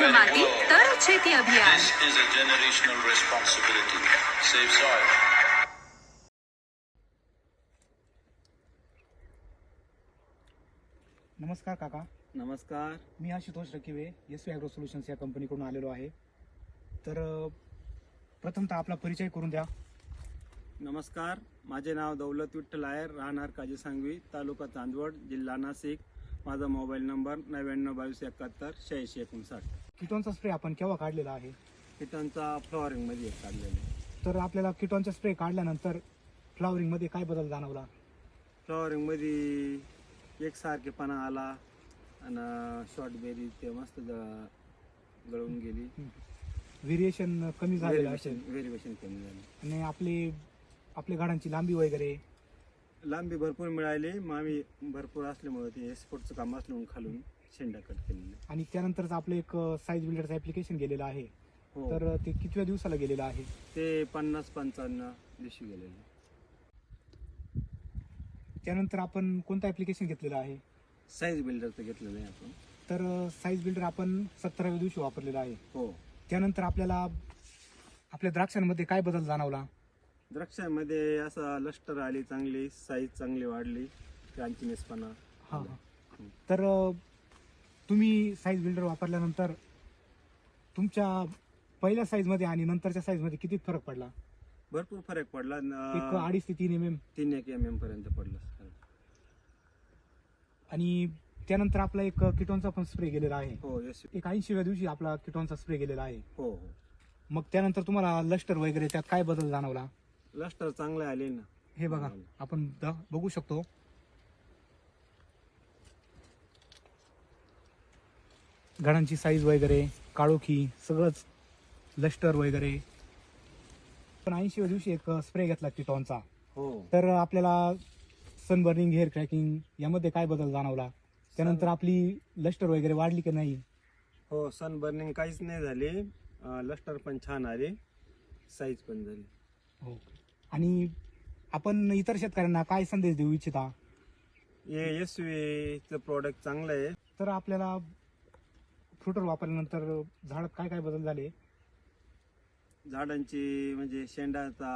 माती तर शेती अभियान. नमस्कार काका. नमस्कार. मी Ashutosh Rakive S V agro solutions या कंपनीकडून आलेलो आहे. तर प्रथमतः आपला परिचय करून द्या. नमस्कार. माझे नाव दौलत विठ्ठल आहेर राहणार काजी सांगवी तालुका चांदवड जिल्हा नाशिक. माझा मोबाईल नंबर नव्याण्णव बावीस एकाहत्तर शहाऐंशी एकोणसाठ. किटॉनचा स्प्रे आपण केव्हा काढलेला आहे? किटांचा फ्लॉवरिंगमध्ये एक काढलेले तर आपल्याला किटॉनचा स्प्रे काढल्यानंतर फ्लावरिंगमध्ये काय बदल जाणवला? फ्लॉवरिंगमध्ये एकसारखेपणा आला आणि शॉर्ट बेरी ते मस्त ज- गळून गेली. व्हेरिएशन कमी झालेलं असेल. व्हेरिएशन कमी झाली. आणि आपले आपल्या गाडांची लांबी वगैरे? लांबी भरपूर मिळाली. मग आम्ही भरपूर असल्यामुळे ते एक्सपोर्टचं काम असल्यामुळे खालून शेंडा कट केलेले. आणि त्यानंतरच आपलं एक साईज बिल्डरचं ऍप्लिकेशन गेलेलं आहे. हो. तर ते कितव्या दिवसाला गेलेलं आहे? ते पन्नास पंचावन्न दिवशी गेलेले. त्यानंतर आपण कोणतं ऍप्लिकेशन घेतलेलं आहे? साईज बिल्डरचं घेतलेलं आहे आपण. तर साईज बिल्डर आपण सत्तराव्या दिवशी वापरलेला आहे. हो. त्यानंतर आपल्याला आपल्या द्राक्षांमध्ये काय बदल जाणवला? द्राक्षामध्ये असं लष्टर आली चांगली साईज चांगली वाढली क्रांतीनेसपणा हा तर अ, तुम्ही साईज बिल्डर वापरल्यानंतर तुमच्या पहिल्या साईजमध्ये आणि नंतरच्या साईजमध्ये किती फरक पडला? भरपूर फरक पडला. एक न- अडीच ते तीन एम एम तीन एक एम एम पर्यंत पडला आणि त्यानंतर आपला एक किटॉनचा पण स्प्रे गेलेला आहे. हो यश एक ऐंशीव्या दिवशी आपला किटॉनचा स्प्रे गेलेला आहे. हो हो. मग त्यानंतर तुम्हाला लष्टर वगैरे त्यात काय बदल जाणवला? लष्टर चांगले आले ना. हे बघा आपण द- बघू शकतो. घडांची साईज वगैरे काळोखी सगळंच लष्टर वगैरे. पण ऐंशीव्या दिवशी एक स्प्रे घेतला किटॉनचा हो. तर आपल्याला सनबर्निंग हेअर क्रॅकिंग यामध्ये काय बदल जाणवला? त्यानंतर आपली लष्टर वगैरे वाढली की नाही? हो सन बर्निंग काहीच नाही झाली. लष्टर पण छान आले. साईज पण झाली. हो आणि आपण इतर शेतकऱ्यांना काय संदेश देऊ इच्छिता? हे एस प्रोडक्ट चांगलं आहे. तर आपल्याला फ्रुटर वापरल्यानंतर झाडात काय काय बदल झाले? झाडांची म्हणजे शेंडाचा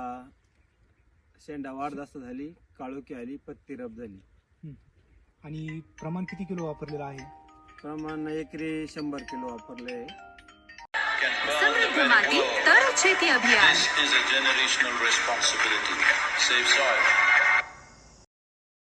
शेंडा वाढ जास्त झाली काळोखी आली पत्ती रब झाली. आणि प्रमाण किती किलो वापरलेलं आहे? प्रमाण एकरी शंभर किलो वापरले સમૃદ્ધ માટે તર છેતી અભિયાન This is a generational responsibility. Save soil.